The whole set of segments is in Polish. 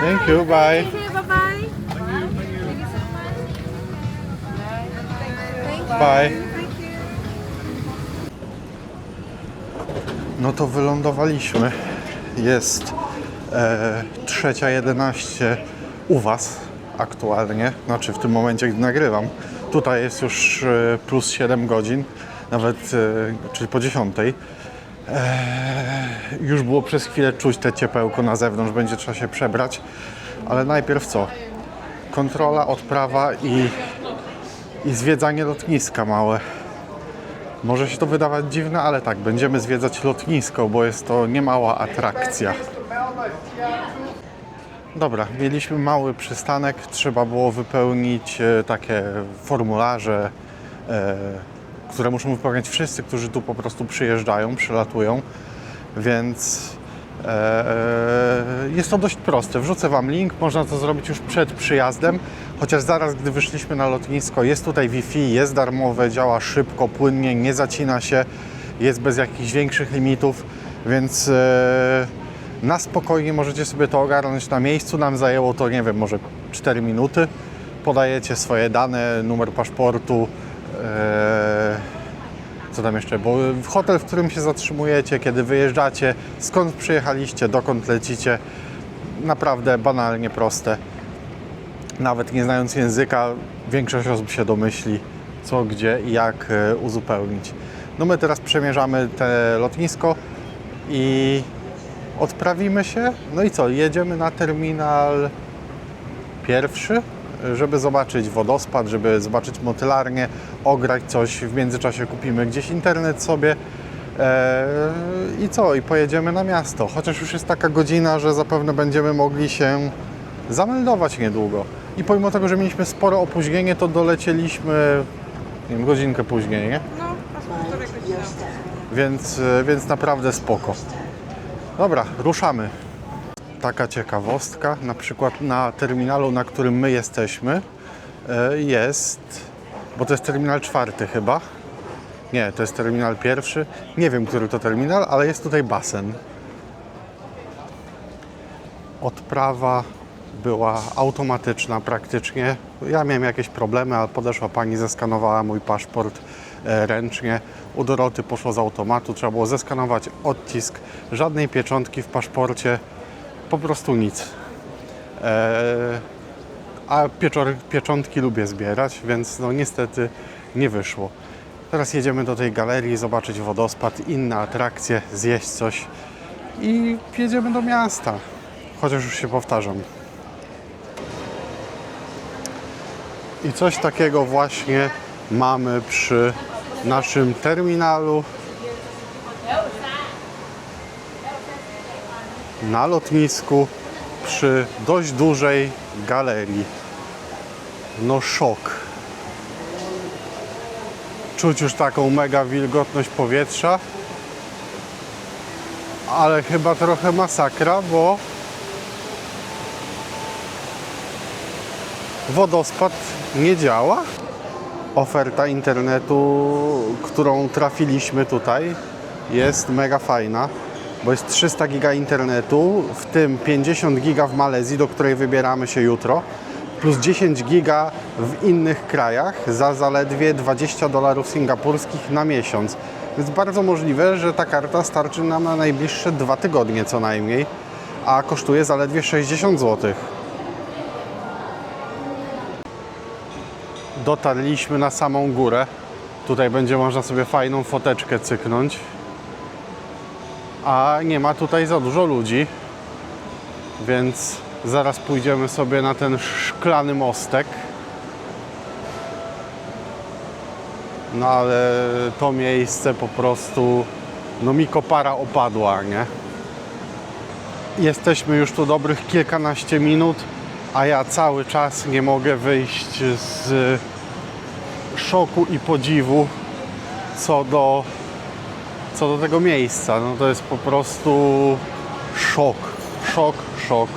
Thank you, bye. Thank you, bye bye. Thank you so much. Thank you. Bye. Thank you. No to wylądowaliśmy. Jest e, trzecia 11 u Was aktualnie, znaczy w tym momencie, gdy nagrywam. Tutaj jest już e, plus 7 godzin, nawet, e, czyli po 10. E, już było przez chwilę czuć te ciepełko na zewnątrz, będzie trzeba się przebrać, ale najpierw co? Kontrola, odprawa i, i zwiedzanie lotniska małe. Może się to wydawać dziwne, ale tak, będziemy zwiedzać lotnisko, bo jest to niemała atrakcja. Dobra, mieliśmy mały przystanek, trzeba było wypełnić e, takie formularze, e, które muszą wypełniać wszyscy, którzy tu po prostu przyjeżdżają, przylatują, więc e, jest to dość proste. Wrzucę Wam link, można to zrobić już przed przyjazdem, chociaż zaraz, gdy wyszliśmy na lotnisko, jest tutaj Wi-Fi, jest darmowe, działa szybko, płynnie, nie zacina się, jest bez jakichś większych limitów, więc e, na spokojnie możecie sobie to ogarnąć na miejscu. Nam zajęło to, nie wiem, może 4 minuty. Podajecie swoje dane, numer paszportu, co tam jeszcze, bo w hotel, w którym się zatrzymujecie, kiedy wyjeżdżacie, skąd przyjechaliście, dokąd lecicie, naprawdę banalnie proste. Nawet nie znając języka, większość osób się domyśli, co, gdzie i jak e, uzupełnić. No my teraz przemierzamy te lotnisko i odprawimy się. No i co, jedziemy na terminal pierwszy, żeby zobaczyć wodospad, żeby zobaczyć motylarnię, ograć coś. W międzyczasie kupimy gdzieś internet sobie. Eee, I co? I pojedziemy na miasto. Chociaż już jest taka godzina, że zapewne będziemy mogli się zameldować niedługo. I pomimo tego, że mieliśmy spore opóźnienie, to dolecieliśmy nie wiem, godzinkę później, nie? No, półtorej godziny. Więc, e, więc naprawdę spoko. Dobra, ruszamy. Taka ciekawostka, na przykład na terminalu, na którym my jesteśmy, e, jest, bo to jest terminal czwarty chyba. Nie, to jest terminal pierwszy. Nie wiem, który to terminal, ale jest tutaj basen. Odprawa była automatyczna praktycznie. Ja miałem jakieś problemy, ale podeszła pani, zeskanowała mój paszport e, ręcznie. U Doroty poszło z automatu, trzeba było zeskanować odcisk, żadnej pieczątki w paszporcie, po prostu nic. E, a pieczor, pieczątki lubię zbierać, więc no niestety nie wyszło. Teraz jedziemy do tej galerii, zobaczyć wodospad, inne atrakcje, zjeść coś i jedziemy do miasta. Chociaż już się powtarzam. I coś takiego właśnie mamy przy naszym terminalu na lotnisku przy dość dużej galerii. No szok. Czuć już taką mega wilgotność powietrza. Ale chyba trochę masakra, bo wodospad nie działa. Oferta internetu, którą trafiliśmy tutaj, jest mega fajna, bo jest 300 giga internetu, w tym 50 giga w Malezji, do której wybieramy się jutro, plus 10 giga w innych krajach za zaledwie 20 dolarów singapurskich na miesiąc. Więc bardzo możliwe, że ta karta starczy nam na najbliższe dwa tygodnie co najmniej, a kosztuje zaledwie 60 zł. dotarliśmy na samą górę. Tutaj będzie można sobie fajną foteczkę cyknąć. A nie ma tutaj za dużo ludzi, więc zaraz pójdziemy sobie na ten szklany mostek. No ale to miejsce po prostu, no mi kopara opadła, nie? Jesteśmy już tu dobrych kilkanaście minut, a ja cały czas nie mogę wyjść z szoku i podziwu co do, co do tego miejsca. No to jest po prostu szok, szok, szok,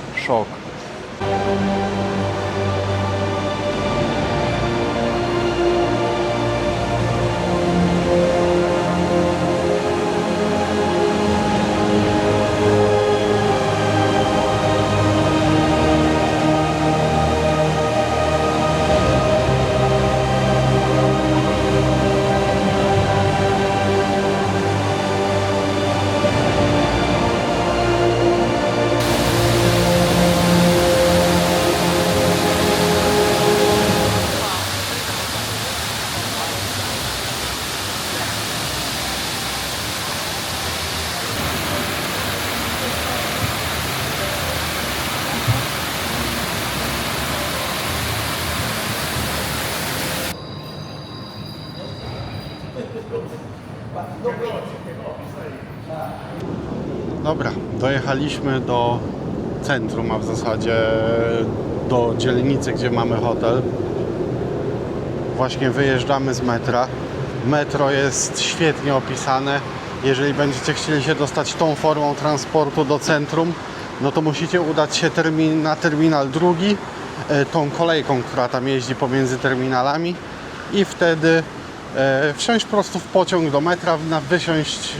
dojechaliśmy do centrum, a w zasadzie do dzielnicy, gdzie mamy hotel. Właśnie wyjeżdżamy z metra. Metro jest świetnie opisane. Jeżeli będziecie chcieli się dostać tą formą transportu do centrum, no to musicie udać się termin, na terminal drugi, e, tą kolejką, która tam jeździ pomiędzy terminalami i wtedy e, wsiąść po prostu w pociąg do metra, wysiąść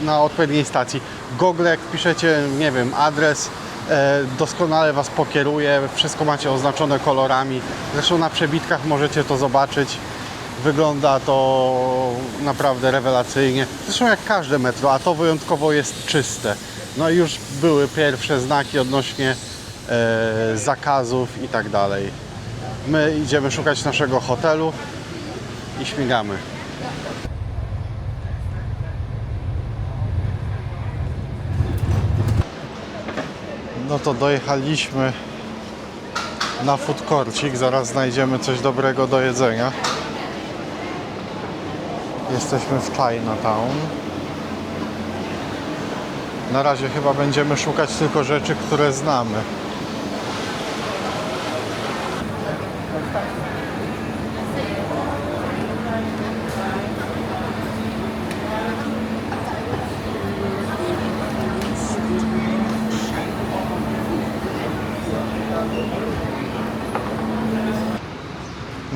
na odpowiedniej stacji. Google, jak piszecie, nie wiem, adres, e, doskonale Was pokieruje, wszystko macie oznaczone kolorami. Zresztą na przebitkach możecie to zobaczyć. Wygląda to naprawdę rewelacyjnie. Zresztą jak każde metro, a to wyjątkowo jest czyste. No i już były pierwsze znaki odnośnie e, zakazów i tak dalej. My idziemy szukać naszego hotelu i śmigamy. No to dojechaliśmy na food courcik. Zaraz znajdziemy coś dobrego do jedzenia. Jesteśmy w Chinatown. Na razie chyba będziemy szukać tylko rzeczy, które znamy.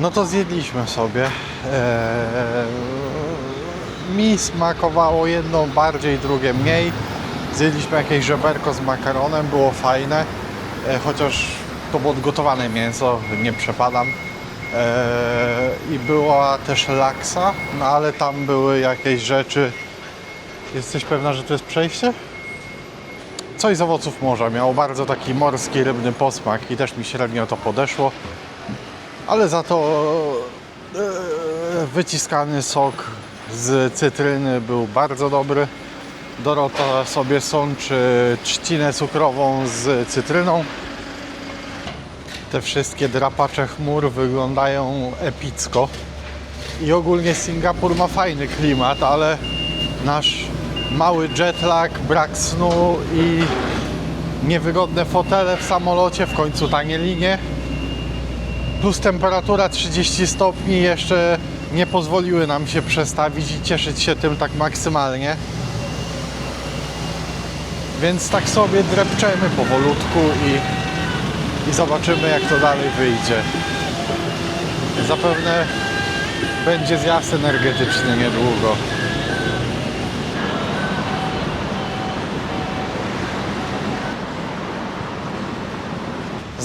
No to zjedliśmy sobie. Eee, mi smakowało jedno bardziej, drugie mniej. Zjedliśmy jakieś żeberko z makaronem, było fajne. E, chociaż to było odgotowane mięso, nie przepadam. Eee, I była też laksa, no ale tam były jakieś rzeczy. Jesteś pewna, że to jest przejście? Coś z owoców morza. Miało bardzo taki morski, rybny posmak i też mi średnio to podeszło ale za to e, wyciskany sok z cytryny był bardzo dobry. Dorota sobie sączy trzcinę cukrową z cytryną. Te wszystkie drapacze chmur wyglądają epicko. I ogólnie Singapur ma fajny klimat, ale nasz mały jetlag, brak snu i niewygodne fotele w samolocie, w końcu tanie linie, plus temperatura 30 stopni jeszcze nie pozwoliły nam się przestawić i cieszyć się tym tak maksymalnie. Więc tak sobie drepczemy powolutku i, i zobaczymy jak to dalej wyjdzie. Zapewne będzie zjazd energetyczny niedługo.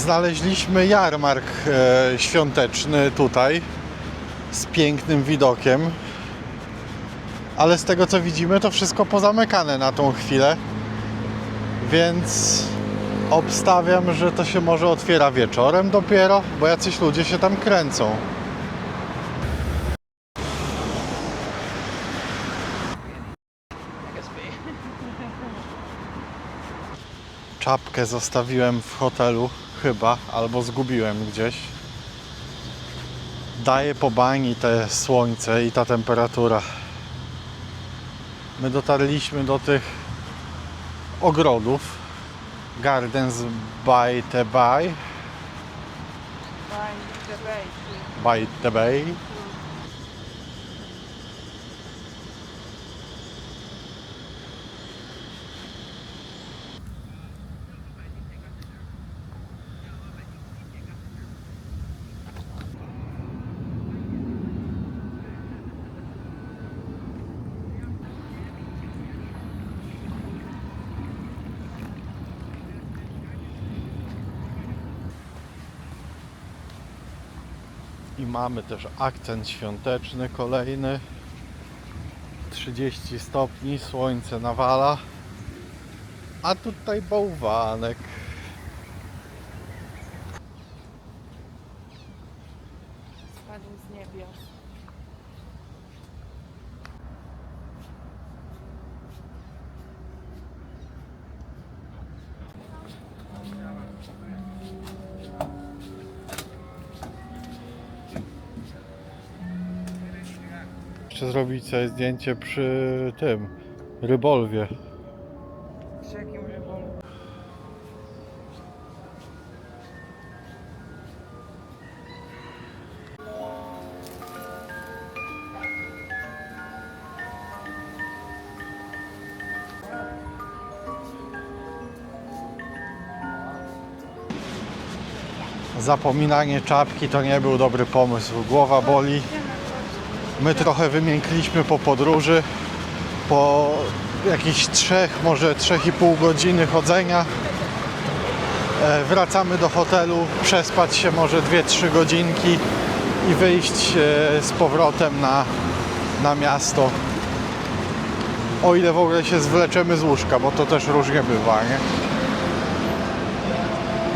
Znaleźliśmy jarmark e, świąteczny tutaj z pięknym widokiem. Ale z tego co widzimy, to wszystko pozamykane na tą chwilę. Więc obstawiam, że to się może otwiera wieczorem dopiero, bo jacyś ludzie się tam kręcą. Czapkę zostawiłem w hotelu chyba, albo zgubiłem gdzieś. Daje po bani te słońce i ta temperatura. My dotarliśmy do tych ogrodów. Gardens by the Bay. By the bay. By the Bay. Mamy też akcent świąteczny kolejny. 30 stopni, słońce nawala. A tutaj bałwanek. Jeszcze zrobić sobie zdjęcie przy tym rybolwie. z jakim rybą. Zapominanie czapki to nie był dobry pomysł. Głowa boli. My trochę wymiękliśmy po podróży. Po jakichś trzech, może trzech i pół godziny chodzenia. E, Wracamy do hotelu, przespać się może 2-3 godzinki i wyjść e, z powrotem na, na miasto. O ile w ogóle się zwleczemy z łóżka, bo to też różnie bywa, nie?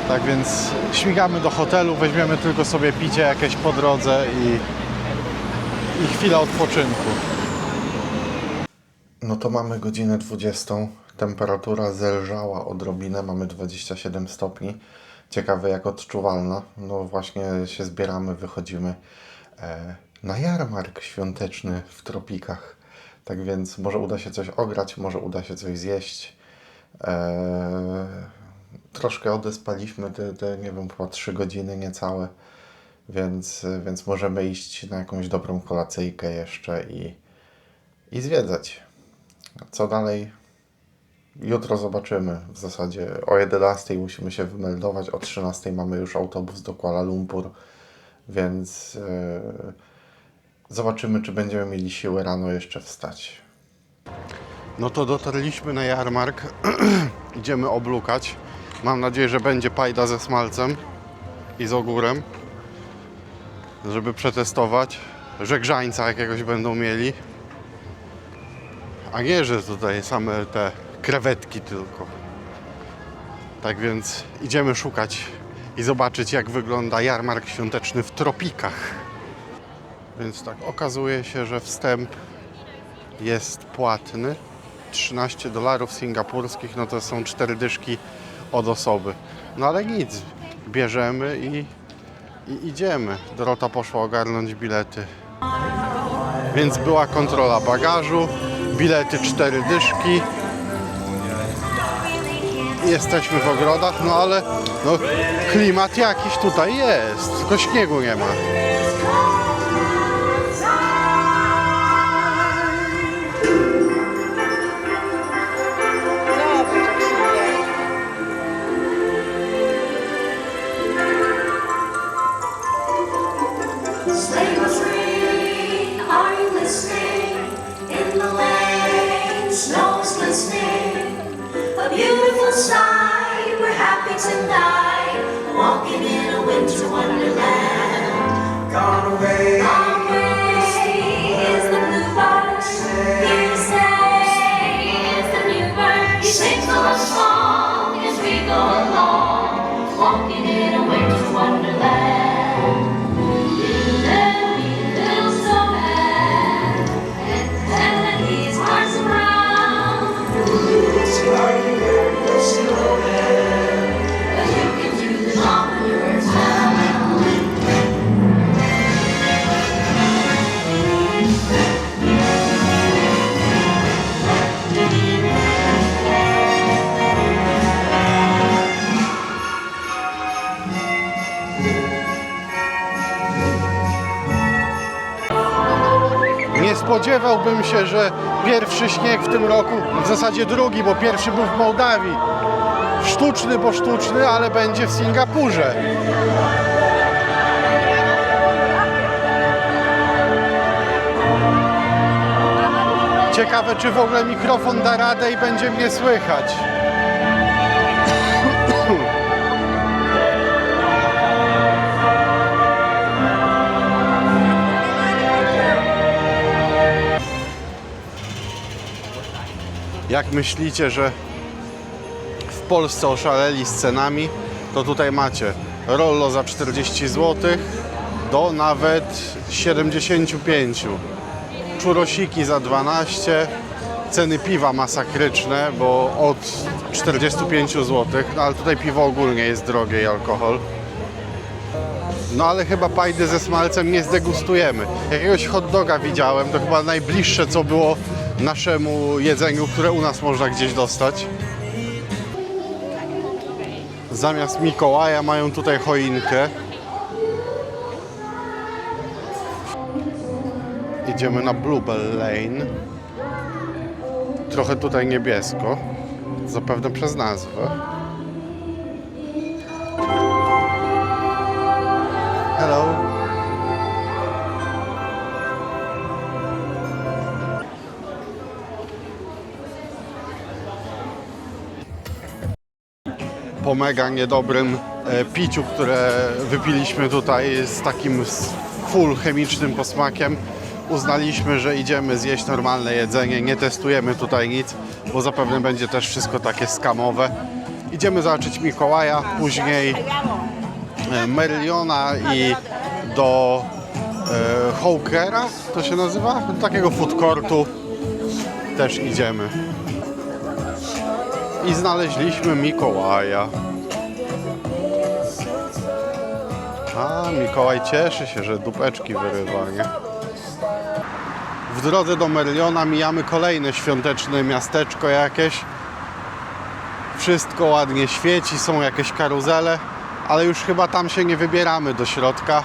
Tak więc śmigamy do hotelu, weźmiemy tylko sobie picie jakieś po drodze i, i chwila odpoczynku. No to mamy godzinę 20. Temperatura zelżała odrobinę, mamy 27 stopni. Ciekawe jak odczuwalna. No właśnie się zbieramy, wychodzimy e, na jarmark świąteczny w tropikach. Tak więc może uda się coś ograć, może uda się coś zjeść. E, troszkę odespaliśmy te, te, nie wiem, chyba 3 godziny niecałe, więc, więc możemy iść na jakąś dobrą kolacyjkę jeszcze i, i zwiedzać. Co dalej? Jutro zobaczymy. W zasadzie o 11 musimy się wymeldować, o 13 mamy już autobus do Kuala Lumpur, więc e, zobaczymy, czy będziemy mieli siłę rano jeszcze wstać. No to dotarliśmy na jarmark. Idziemy oblukać. Mam nadzieję, że będzie pajda ze smalcem i z ogórem, żeby przetestować. Że grzańca jakiegoś będą mieli. A nie, że tutaj same te krewetki tylko. Tak więc idziemy szukać i zobaczyć, jak wygląda jarmark świąteczny w tropikach. Więc tak, okazuje się, że wstęp jest płatny. 13 dolarów singapurskich, no to są 4 dyszki od osoby. No ale nic, bierzemy i, i idziemy. Dorota poszła ogarnąć bilety. Więc była kontrola bagażu, bilety 4 dyszki. Jesteśmy w ogrodach, no ale no, klimat jakiś tutaj jest, tylko śniegu nie ma. Spodziewałbym się, że pierwszy śnieg w tym roku, w zasadzie drugi, bo pierwszy był w Mołdawii. Sztuczny, bo sztuczny, ale będzie w Singapurze. Ciekawe, czy w ogóle mikrofon da radę i będzie mnie słychać. Jak myślicie, że w Polsce oszaleli z cenami, to tutaj macie rollo za 40 zł do nawet 75. Czurosiki za 12, ceny piwa masakryczne, bo od 45 zł, no ale tutaj piwo ogólnie jest drogie i alkohol. No ale chyba pajdy ze smalcem nie zdegustujemy. Jakiegoś hot doga widziałem, to chyba najbliższe co było naszemu jedzeniu, które u nas można gdzieś dostać. Zamiast Mikołaja mają tutaj choinkę. Idziemy na Bluebell Lane. Trochę tutaj niebiesko. Zapewne przez nazwę. Hello. Po mega niedobrym e, piciu, które wypiliśmy tutaj z takim full chemicznym posmakiem, uznaliśmy, że idziemy zjeść normalne jedzenie, nie testujemy tutaj nic, bo zapewne będzie też wszystko takie skamowe. Idziemy zobaczyć Mikołaja, później e, Merliona i do e, Hawkera, to się nazywa? Takiego food courtu też idziemy. I znaleźliśmy Mikołaja. A, Mikołaj cieszy się, że dupeczki wyrywa, nie? W drodze do Merliona mijamy kolejne świąteczne miasteczko jakieś. Wszystko ładnie świeci, są jakieś karuzele, ale już chyba tam się nie wybieramy do środka.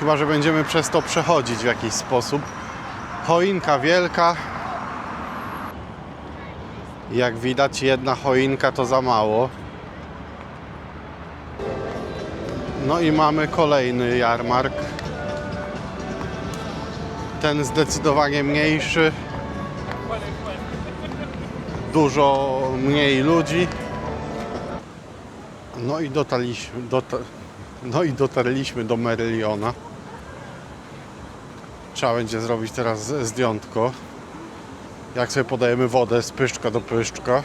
Chyba, że będziemy przez to przechodzić w jakiś sposób. Choinka wielka. Jak widać, jedna choinka to za mało. No i mamy kolejny jarmark. Ten zdecydowanie mniejszy. Dużo mniej ludzi. No i dotarliśmy, dota, no i dotarliśmy do Meryliona. Trzeba będzie zrobić teraz zdjątko. Jak sobie podajemy wodę z pyszczka do pyszczka.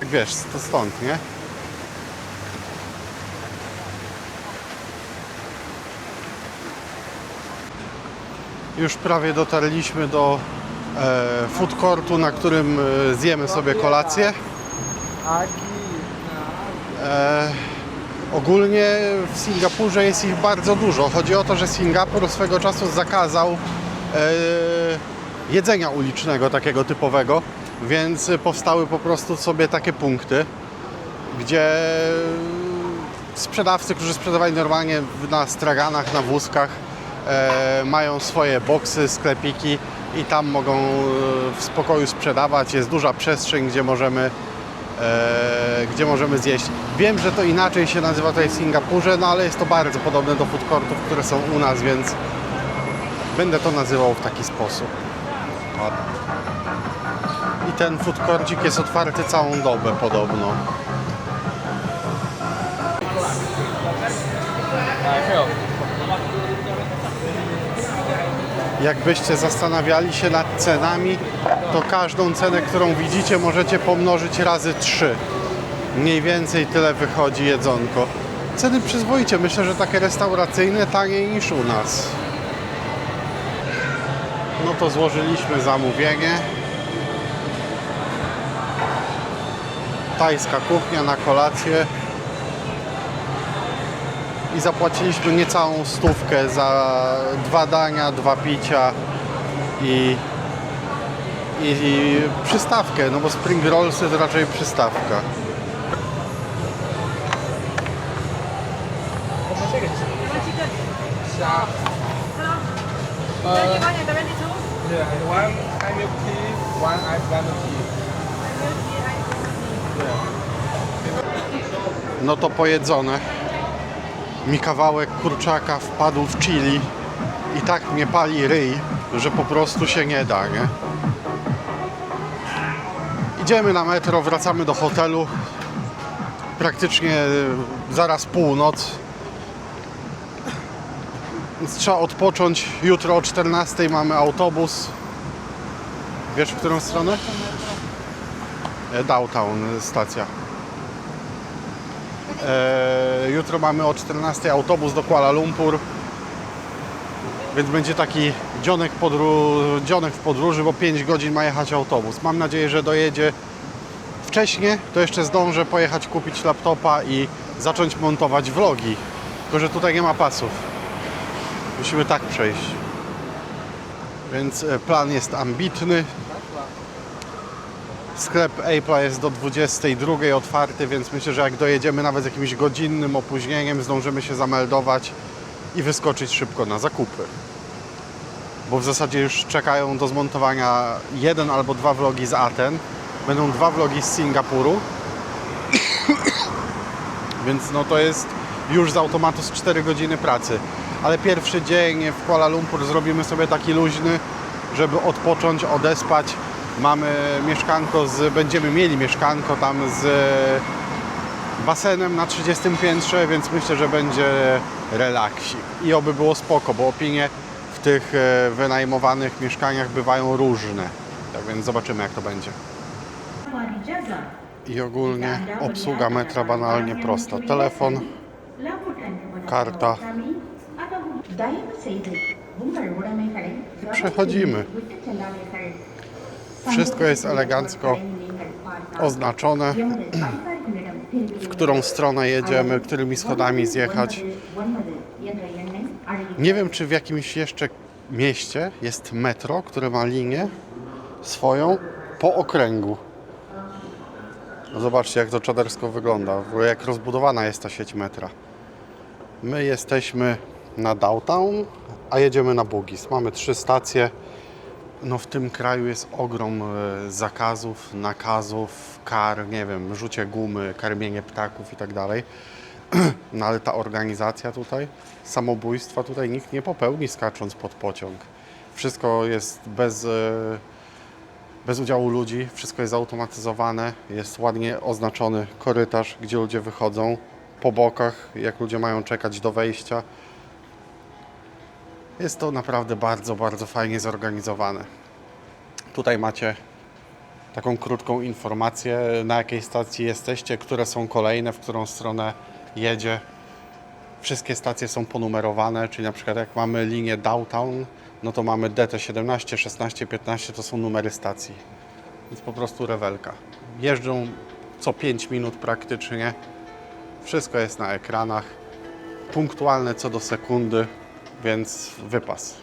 Jak wiesz, to stąd, nie? Już prawie dotarliśmy do e, food courtu, na którym e, zjemy sobie kolację. E, ogólnie w Singapurze jest ich bardzo dużo. Chodzi o to, że Singapur swego czasu zakazał e, jedzenia ulicznego, takiego typowego, więc powstały po prostu sobie takie punkty, gdzie sprzedawcy, którzy sprzedawali normalnie na straganach, na wózkach, mają swoje boksy, sklepiki i tam mogą e, w spokoju sprzedawać. Jest duża przestrzeń, gdzie możemy, e, gdzie możemy zjeść. Wiem, że to inaczej się nazywa tutaj w Singapurze, no ale jest to bardzo podobne do food courtów, które są u nas, więc będę to nazywał w taki sposób. I ten food courcik jest otwarty całą dobę podobno. Jakbyście zastanawiali się nad cenami, to każdą cenę, którą widzicie, możecie pomnożyć razy 3. Mniej więcej tyle wychodzi jedzonko. Ceny przyzwoicie, myślę, że takie restauracyjne taniej niż u nas. No to złożyliśmy zamówienie. Tajska kuchnia na kolację. I zapłaciliśmy niecałą stówkę za dwa dania, dwa picia i, i, i przystawkę, no bo spring rollsy to raczej przystawka. Yeah. No to pojedzone. Mi kawałek kurczaka wpadł w chili i tak mnie pali ryj, że po prostu się nie da, nie? Idziemy na metro, wracamy do hotelu. Praktycznie zaraz północ. Więc trzeba odpocząć. Jutro o 14 mamy autobus. Wiesz w którą stronę? E, Downtown stacja. E, jutro mamy o 14 autobus do Kuala Lumpur. Więc będzie taki dzionek, dzionek w podróży, bo 5 godzin ma jechać autobus. Mam nadzieję, że dojedzie wcześniej, to jeszcze zdążę pojechać kupić laptopa i zacząć montować vlogi. Tylko, że tutaj nie ma pasów. Musimy tak przejść. Więc e, plan jest ambitny. Sklep Apple'a jest do 22 otwarty, więc myślę, że jak dojedziemy nawet z jakimś godzinnym opóźnieniem, zdążymy się zameldować i wyskoczyć szybko na zakupy. Bo w zasadzie już czekają do zmontowania jeden albo dwa vlogi z Aten. Będą dwa vlogi z Singapuru. Więc no to jest już z automatu z 4 godziny pracy. Ale pierwszy dzień w Kuala Lumpur zrobimy sobie taki luźny, żeby odpocząć, odespać. Mamy mieszkanko z, będziemy mieli mieszkanko tam z basenem na 30 piętrze, więc myślę, że będzie relaksik. I oby było spoko, bo opinie w tych e, wynajmowanych mieszkaniach bywają różne. Tak więc zobaczymy jak to będzie. I ogólnie obsługa metra banalnie prosta. Telefon, karta. Przechodzimy. Wszystko jest elegancko oznaczone, w którą stronę jedziemy, którymi schodami zjechać. Nie wiem, czy w jakimś jeszcze mieście jest metro, które ma linię swoją po okręgu. No zobaczcie, jak to czadersko wygląda, jak rozbudowana jest ta sieć metra. My jesteśmy na Downtown, a jedziemy na Bugis. Mamy trzy stacje. No w tym kraju jest ogrom e, zakazów, nakazów, kar, nie wiem, rzucie gumy, karmienie ptaków i tak dalej. No ale ta organizacja tutaj, samobójstwa tutaj nikt nie popełni skacząc pod pociąg. Wszystko jest bez, e, bez udziału ludzi, wszystko jest zautomatyzowane, jest ładnie oznaczony korytarz, gdzie ludzie wychodzą, po bokach, jak ludzie mają czekać do wejścia. Jest to naprawdę bardzo, bardzo fajnie zorganizowane. Tutaj macie taką krótką informację, na jakiej stacji jesteście, które są kolejne, w którą stronę jedzie. Wszystkie stacje są ponumerowane, czyli na przykład jak mamy linię Downtown, no to mamy DT17, 16, 15 to są numery stacji. Więc po prostu rewelka. Jeżdżą co 5 minut praktycznie. Wszystko jest na ekranach. Punktualne co do sekundy, więc wypas.